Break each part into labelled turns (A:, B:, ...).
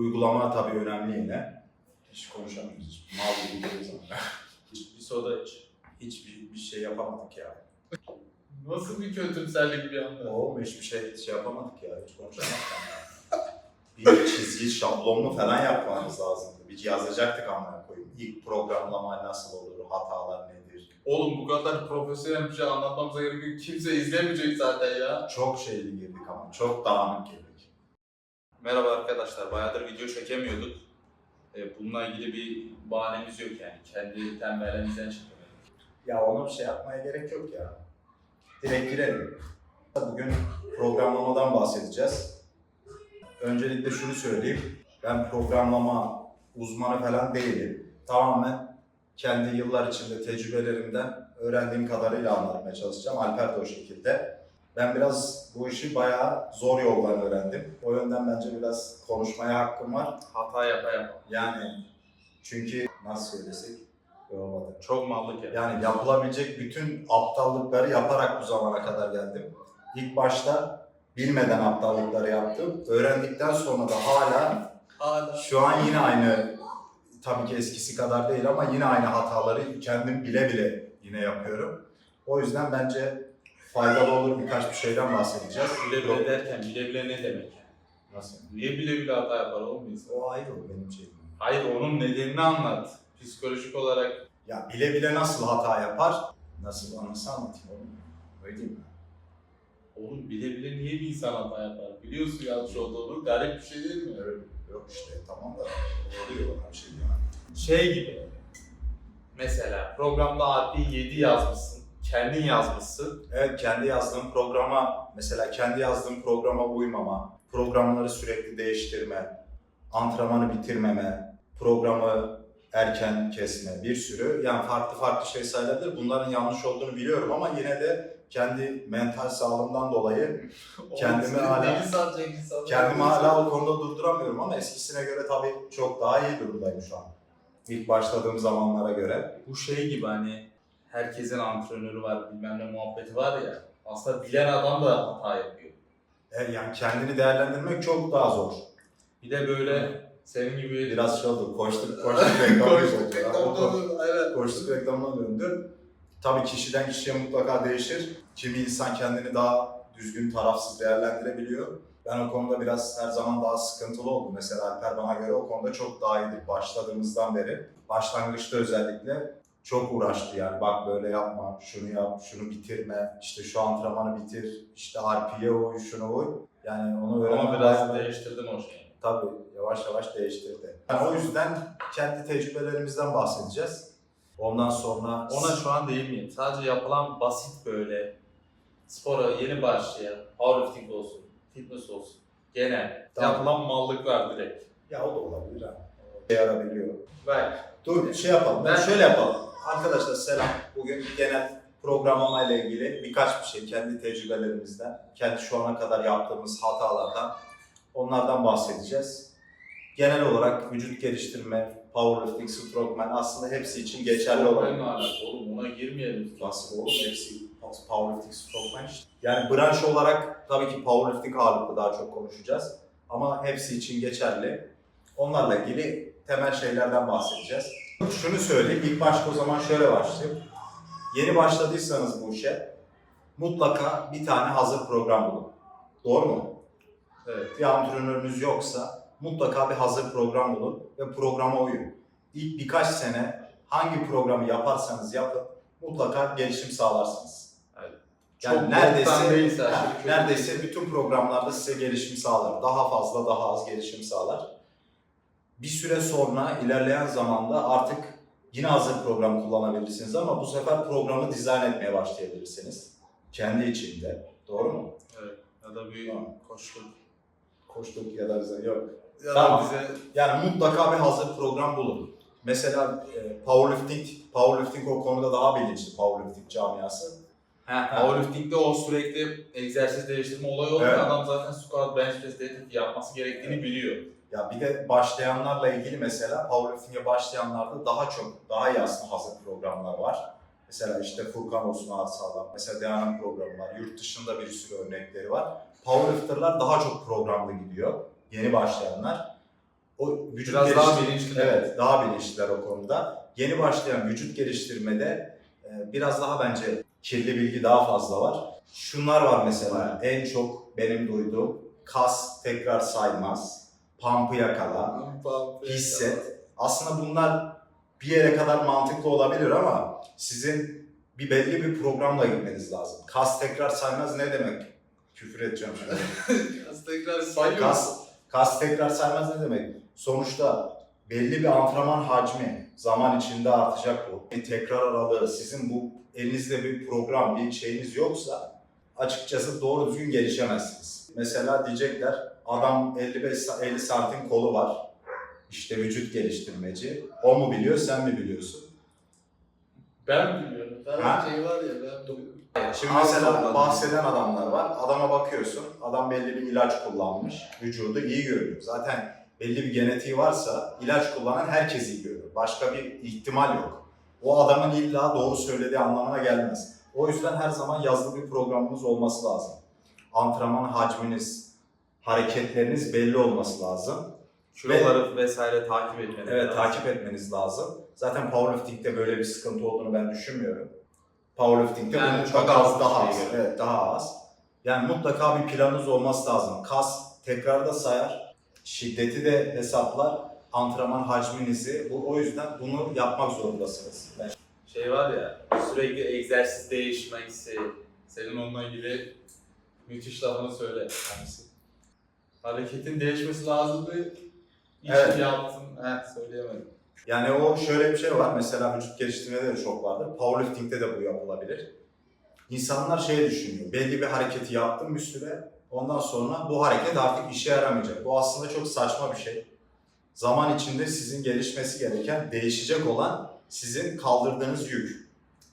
A: uygulama tabii önemli yine. Hiç konuşamıyoruz. Mal gibi gidiyoruz ama. Hiç bir soda iç. Hiçbir bir şey yapamadık ya.
B: Nasıl bir kötümserlik bir anda?
A: Oğlum hiçbir şey, şey yapamadık ya. Hiç konuşamadık. bir çizgi şablonlu falan yapmamız lazımdı. Bir yazacaktık amına koyayım. İlk programlama nasıl olur, hatalar nedir?
B: Oğlum bu kadar profesyonel bir şey anlatmamıza gerek yok. Kimse izlemeyecek zaten ya.
A: Çok şeyli girdik ama çok dağınık girdik.
B: Merhaba arkadaşlar. Bayağıdır video çekemiyorduk. E, bununla ilgili bir bahanemiz yok yani. Kendi tembelliğimizden çekemedik.
A: Ya bir şey yapmaya gerek yok ya. Direkt girelim. Bugün programlamadan bahsedeceğiz. Öncelikle şunu söyleyeyim. Ben programlama uzmanı falan değilim. Tamamen kendi yıllar içinde tecrübelerimden öğrendiğim kadarıyla anlatmaya çalışacağım. Alper de o şekilde. Ben biraz bu işi bayağı zor yoldan öğrendim. O yönden bence biraz konuşmaya hakkım var.
B: Hata yapa yapa.
A: Yani çünkü nasıl söylesek olmadı.
B: Çok mallık ya.
A: Yani yapılabilecek bütün aptallıkları yaparak bu zamana kadar geldim. İlk başta bilmeden aptallıkları yaptım. Öğrendikten sonra da hala
B: Hala.
A: şu an yine aynı tabii ki eskisi kadar değil ama yine aynı hataları kendim bile bile yine yapıyorum. O yüzden bence faydalı olur birkaç bir şeyden bahsedeceğiz.
B: Bile bile derken bile bile ne demek yani?
A: Nasıl?
B: Niye bile bile hata yapar oğlum insan?
A: O ayrı o benim şeyim.
B: Hayır onun nedenini anlat. Psikolojik olarak
A: Ya bile bile nasıl hata yapar? Nasıl anlasam anlatayım oğlum. Öyle değil mi?
B: Oğlum bile bile niye bir insan hata yapar? Biliyorsun yanlış olduğunu garip bir şey değil mi?
A: Öyle yok işte tamam da oluyor bana bir şey diyemem.
B: Şey gibi. Mesela programda RP 7 yazmışsın. Kendin yazmışsın.
A: Evet kendi yazdığım programa mesela kendi yazdığım programa uymama, programları sürekli değiştirme, antrenmanı bitirmeme, programı erken kesme bir sürü yani farklı farklı şey sayılabilir. Bunların yanlış olduğunu biliyorum ama yine de kendi mental sağlığımdan dolayı Kendimi hala- kendimi hala o konuda durduramıyorum ama eskisine göre tabii çok daha iyi durumdayım şu an. İlk başladığım zamanlara göre.
B: Bu şey gibi hani herkesin antrenörü var bilmem ne muhabbeti var ya. Aslında bilen adam da hata yapıyor.
A: E, Yani kendini değerlendirmek çok daha zor.
B: Bir de böyle senin gibi
A: Biraz şey oldu, koştuk koştuk reklamı
B: Koştuk,
A: oldu.
B: reklam
A: Ama ko-
B: oldu, evet.
A: koştuk reklamına döndü. Tabii kişiden kişiye mutlaka değişir. Kimi insan kendini daha düzgün, tarafsız değerlendirebiliyor. Ben o konuda biraz her zaman daha sıkıntılı oldum. Mesela Alper bana göre o konuda çok daha iyiydi başladığımızdan beri. Başlangıçta özellikle çok uğraştı yani bak böyle yapma, şunu yap, şunu bitirme, işte şu antrenmanı bitir, işte RP'ye uy, şuna uy. Yani onu öğrenmem
B: Ama biraz
A: bayağı-
B: değiştirdin o şeyi.
A: Tabii yavaş yavaş değiştirdi. Yani o yüzden kendi tecrübelerimizden bahsedeceğiz. Ondan sonra
B: Ona şu an değinmeyeyim. Sadece yapılan basit böyle spora yeni başlayan powerlifting olsun, fitness olsun. Genel
A: Tamam.
B: yapılan mallıklar direkt.
A: ya o da olabilir ha. Şey yarabiliyor.
B: Ver.
A: Dur şey yapalım.
B: Ben-
A: Şöyle yapalım. Arkadaşlar selam. Bugün genel programlama ile ilgili birkaç bir şey kendi tecrübelerimizden, kendi şu ana kadar yaptığımız hatalardan onlardan bahsedeceğiz. Genel olarak vücut geliştirme, powerlifting, strongman aslında hepsi için geçerli olan
B: Benimle alakalı oğlum ona girmeyelim.
A: Nasıl oğlum hepsi powerlifting, strongman işte. Yani branş olarak tabii ki powerlifting ağırlıklı daha çok konuşacağız. Ama hepsi için geçerli. Onlarla ilgili temel şeylerden bahsedeceğiz. Şunu söyleyeyim, ilk başta o zaman şöyle başlayayım. Yeni başladıysanız bu işe mutlaka bir tane hazır program bulun. Doğru mu?
B: Evet.
A: bir antrenörünüz yoksa mutlaka bir hazır program bulun ve programa uyun. İlk birkaç sene hangi programı yaparsanız yapın mutlaka gelişim sağlarsınız. Yani
B: Çok
A: neredeyse neredeyse bütün programlarda size gelişim sağlar. Daha fazla daha az gelişim sağlar. Bir süre sonra ilerleyen zamanda artık yine hazır program kullanabilirsiniz ama bu sefer programı dizayn etmeye başlayabilirsiniz. Kendi içinde. Doğru mu?
B: Evet. Ya da bir
A: Tamam.
B: koştuk.
A: Koştuk ya da bize yok.
B: Ya
A: Tamam.
B: bize
A: Yani mutlaka bir hazır program bulun. Mesela e, powerlifting, powerlifting o konuda daha bilinçli powerlifting camiası.
B: Powerlifting'de o sürekli egzersiz değiştirme olayı oluyor.
A: Evet.
B: Adam zaten squat, bench press, deadlift yapması gerektiğini biliyor.
A: Ya bir de başlayanlarla ilgili mesela powerlifting'e başlayanlarda daha çok, daha iyi aslında hazır programlar var. Mesela işte Furkan olsun Ağır Sağlam, mesela Dean'ın programı var. Yurt dışında bir sürü örnekleri var. Powerlifter'lar daha çok programlı gidiyor. Yeni başlayanlar. o vücut
B: Biraz daha
A: geliştir-
B: bilinçli.
A: Evet, daha bilinçliler o konuda. Yeni başlayan vücut geliştirmede e, biraz daha bence kirli bilgi daha fazla var. Şunlar var mesela en çok benim duyduğum kas tekrar saymaz, pump'ı yakala, hisset. Aslında bunlar bir yere kadar mantıklı olabilir ama sizin bir belli bir programla gitmeniz lazım. Kas tekrar saymaz ne demek? Küfür edeceğim şimdi.
B: Kas tekrar sayıyor.
A: kas, kas tekrar saymaz ne demek? Sonuçta belli bir antrenman hacmi zaman içinde artacak bu. Bir tekrar aralığı, sizin bu elinizde bir program, bir şeyiniz yoksa açıkçası doğru düzgün gelişemezsiniz. Mesela diyecekler adam 55 sa- 50 santim kolu var. İşte vücut geliştirmeci. O mu biliyor, sen mi biliyorsun?
B: Ben biliyorum. Ben
A: Ha?
B: şey var ya ben duydum.
A: Şimdi mesela bahseden adamlar var. Adama bakıyorsun, adam belli bir ilaç kullanmış. Vücudu iyi görünüyor. Zaten belli bir genetiği varsa ilaç kullanan herkes iyi görüyor. Başka bir ihtimal yok. O adamın illa doğru söylediği anlamına gelmez. O yüzden her zaman yazılı bir programınız olması lazım. Antrenman hacminiz, hareketleriniz belli olması lazım.
B: Kiloları vesaire takip etmeniz
A: Evet
B: lazım.
A: takip etmeniz lazım. Zaten powerlifting'de böyle bir sıkıntı olduğunu ben düşünmüyorum. Powerlifting'de
B: Yani
A: bunun
B: çok az
A: daha
B: şey
A: az.
B: göre.
A: Evet daha az. Yani mutlaka bir planınız olması lazım. Kas tekrarda sayar, şiddeti de hesaplar, antrenman hacminizi. Bu o yüzden bunu yapmak zorundasınız. Ben-
B: Şey var ya sürekli egzersiz değişmesi. Senin onunla ilgili müthiş lafını söyle. Hangisi? Hareketin değişmesi lazımdı. İş
A: Evet.
B: yaptın. Heh, söyleyemedim.
A: Yani o şöyle bir şey var. Mesela vücut geliştirmede de çok vardır. Powerlifting'de de bu yapılabilir. İnsanlar şey düşünüyor. Belli bir hareketi yaptım bir süre. Ondan sonra bu hareket artık işe yaramayacak. Bu aslında çok saçma bir şey. Zaman içinde sizin gelişmesi gereken, değişecek olan sizin kaldırdığınız yük.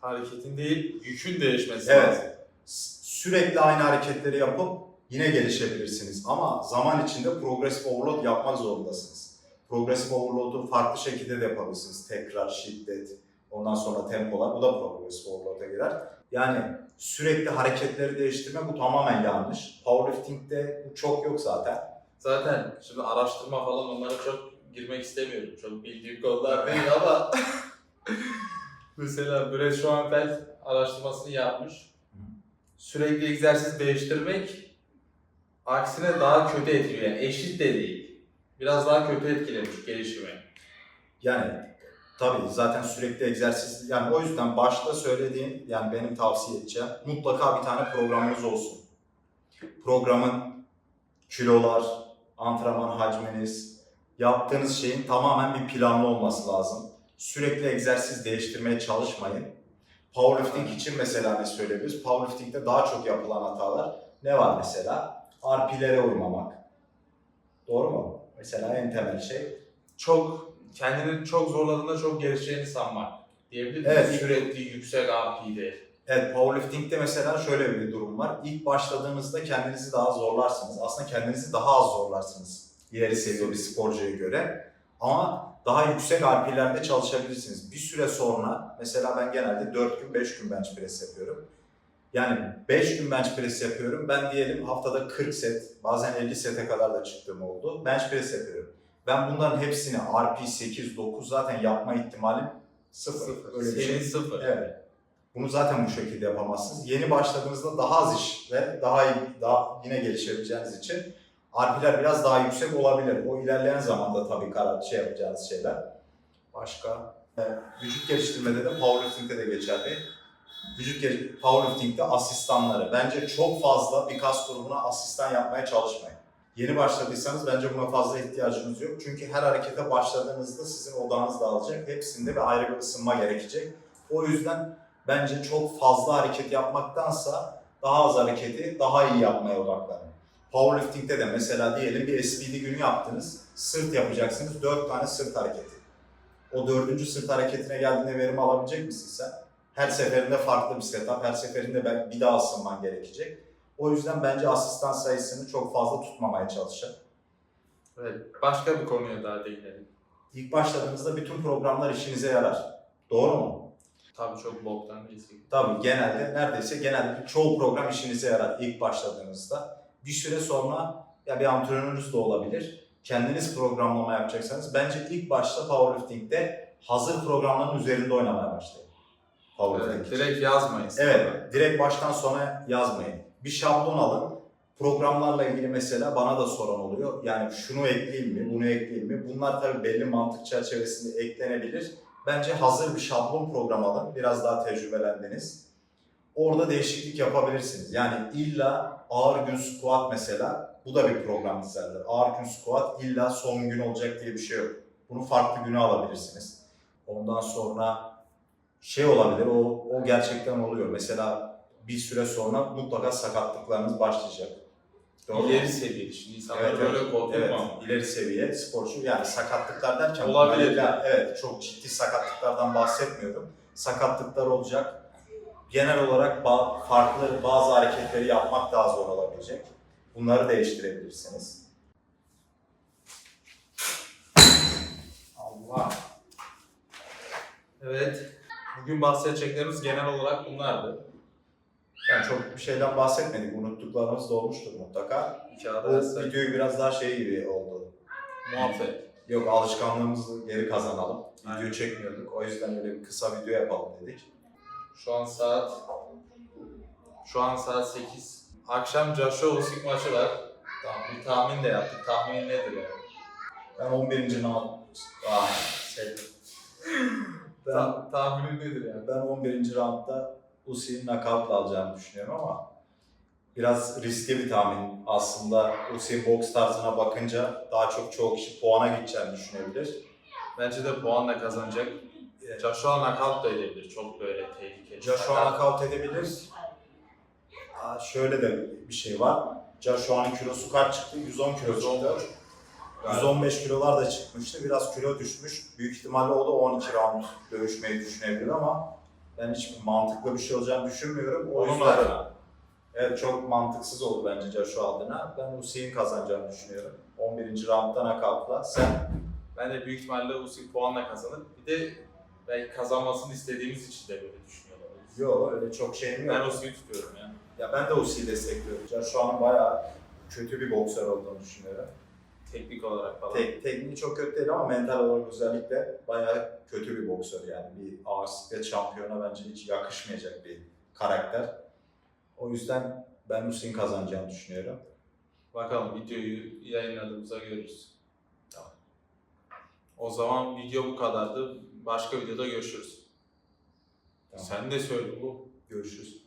B: Hareketin değil, yükün değişmesi
A: Evet.
B: lazım.
A: S- Sürekli aynı hareketleri yapıp yine gelişebilirsiniz. Ama zaman içinde progressive overload yapmak zorundasınız. Progressive overload'u farklı şekilde de yapabilirsiniz. Tekrar, şiddet, ondan sonra tempolar. Bu da progressive overload'a girer. Yani sürekli hareketleri değiştirme bu tamamen yanlış. Powerlifting'de bu çok yok zaten.
B: Zaten şimdi araştırma falan onlara çok girmek istemiyorum. Çok bildiğim konular değil ama mesela Brett Schoenfeld araştırmasını yapmış. Sürekli egzersiz değiştirmek aksine daha kötü etkiliyor. Yani eşit de değil. Biraz daha kötü etkilemiş gelişimi.
A: Yani tabii zaten sürekli egzersiz yani o yüzden başta söylediğim yani benim tavsiye edeceğim mutlaka bir tane programınız olsun. Programın kilolar, antrenman hacminiz, yaptığınız şeyin tamamen bir planlı olması lazım. Sürekli egzersiz değiştirmeye çalışmayın. Powerlifting için mesela ne söyleyebiliriz? Powerlifting'de daha çok yapılan hatalar ne var mesela? RP'lere uymamak. Doğru mu? Mesela en temel şey.
B: Çok kendini çok zorladığında çok gelişeceğini sanmak. Diyebilir miyiz?
A: Evet.
B: Sürekli yüksek RP'de.
A: Evet, powerlifting'de mesela şöyle bir durum var. İlk başladığınızda kendinizi daha zorlarsınız. Aslında kendinizi daha az zorlarsınız ileri seviye bir sporcuya göre. Ama daha yüksek RP'lerde çalışabilirsiniz. Bir süre sonra, mesela ben genelde 4 gün 5 gün bench press yapıyorum. Yani 5 gün bench press yapıyorum. Ben diyelim haftada 40 set, bazen 50 sete kadar da çıktığım oldu. Bench press yapıyorum. Ben bunların hepsini RP 8, 9 zaten yapma ihtimalim sıfır. Öyle bir şey.
B: sıfır.
A: Evet. Bunu zaten bu şekilde yapamazsınız. Yeni başladığınızda daha az iş ve daha iyi, daha yine gelişebileceğiniz için RP'ler biraz daha yüksek olabilir. O ilerleyen zamanda tabii karar şey yapacağınız şeyler. Başka? Ee, vücut geliştirmede de powerlifting'de de geçerli. Vücut gel- powerlifting'de asistanları. Bence çok fazla bir kas grubuna asistan yapmaya çalışmayın. Yeni başladıysanız bence buna fazla ihtiyacınız yok. Çünkü her harekete başladığınızda sizin odağınız dağılacak. Hepsinde bir ayrı bir ısınma gerekecek. O yüzden bence çok fazla hareket yapmaktansa daha az hareketi daha iyi yapmaya odaklanın. Powerlifting'de de mesela diyelim bir SBD günü yaptınız. Sırt yapacaksınız. 4 tane sırt hareketi. O dördüncü sırt hareketine geldiğinde verim alabilecek misin sen? Her seferinde farklı bir setup. Her seferinde ben bir daha ısınman gerekecek. O yüzden bence asistan sayısını çok fazla tutmamaya çalışın.
B: Evet. Başka bir konuya daha değinelim.
A: İlk başladığınızda bütün programlar işinize yarar. Doğru mu?
B: Tabii çok boktan değilsin.
A: Tabii genelde neredeyse genelde çoğu program işinize yarar ilk başladığınızda. Bir süre sonra ya bir antrenörünüz de olabilir. kendiniz programlama yapacaksanız bence ilk başta powerlifting'de hazır programların üzerinde oynamaya başlayın. Powerlifting
B: Evet,
A: için.
B: direkt yazmayın.
A: Evet, direkt baştan sona yazmayın. Bir şablon alın. Programlarla ilgili mesela bana da soran oluyor. Yani şunu ekleyeyim mi, bunu ekleyeyim mi? Bunlar tabii belli mantık çerçevesinde eklenebilir. Bence hazır bir şablon program alın. Biraz daha tecrübelendiniz. Orada değişiklik yapabilirsiniz. Yani illa ağır gün squat mesela. Bu da bir program dizerler. Ağır gün squat illa son gün olacak diye bir şey yok. Bunu farklı güne alabilirsiniz. Ondan sonra şey olabilir, o, o gerçekten oluyor. Mesela bir süre sonra mutlaka sakatlıklarınız başlayacak. Doğru mu?
B: İleri seviyeli. Şimdi insanları
A: Evet,
B: böyle
A: evet,
B: korkutma.
A: evet, ileri seviye sporcu yani sakatlıklar derken
B: Olabilir.
A: bunlar- evet çok ciddi sakatlıklardan bahsetmiyorum. Sakatlıklar olacak. Genel olarak ba- farklı bazı hareketleri yapmak daha zor olabilecek. Bunları değiştirebilirsiniz. Allah.
B: Evet. Bugün bahsedeceklerimiz genel olarak bunlardı.
A: Yani çok bir şeyden bahsetmedik. Unuttuklarımız da olmuştur mutlaka.
B: Kağıda
A: Bu
B: yazsak.
A: videoyu biraz daha şey gibi oldu.
B: Muhabbet.
A: Yok alışkanlığımızı geri kazanalım. Video
B: Aynen.
A: çekmiyorduk. O yüzden öyle bir kısa video yapalım dedik.
B: Şu an saat şu an saat 8. Akşam Joshua Usyk maçı var. Tamam, bir tahmin de yaptık. Tahmin nedir yani?
A: Ben 11. round... Ah, şey. ben,
B: Ta- tahminin nedir yani?
A: ben 11. roundda Usyk'in knockout'la alacağını düşünüyorum ama biraz riskli bir tahmin. Aslında Usyk'in boks tarzına bakınca daha çok çoğu kişi puana gideceğini düşünebilir.
B: Bence de puanla kazanacak. Joshua knockout da edebilir. Çok böyle tehlikeli.
A: Joshua knockout edebilir. Aa, şöyle de bir şey var. Joshua'nın kilosu kaç çıktı? 110 kilo çıktı. 115 kilolar da çıkmıştı. Biraz kilo düşmüş. Büyük ihtimalle o da 12 round dövüşmeyi düşünebilir ama ben hiç mantıklı bir şey olacağını düşünmüyorum. O
B: Onun
A: yüzden
B: adına.
A: evet, çok mantıksız olur bence Joshua adına. Ben Usyk'in kazanacağını düşünüyorum. 11. roundda knockoutla. Sen
B: Ben de büyük ihtimalle Usyk puanla kazanır. Bir de belki kazanmasını istediğimiz için de böyle düşünüyor olabiliriz.
A: yok öyle çok şeyim yok.
B: Ben Usyk'i tutuyorum yani.
A: Ya ben de Usyk'i destekliyorum. Joshua'nın bayağı kötü bir boksör olduğunu düşünüyorum.
B: Teknik olarak falan.
A: Tek, tekniği çok kötü değil ama mental olarak özellikle bayağı kötü bir boksör yani. Bir ağır siklet şampiyona bence hiç yakışmayacak bir karakter. O yüzden ben Hüseyin kazanacağını düşünüyorum.
B: Bakalım videoyu yayınladığımızda görürüz. Tamam. O zaman video bu kadardı. Başka videoda görüşürüz.
A: Tamam.
B: Sen de söyle bu.
A: Görüşürüz.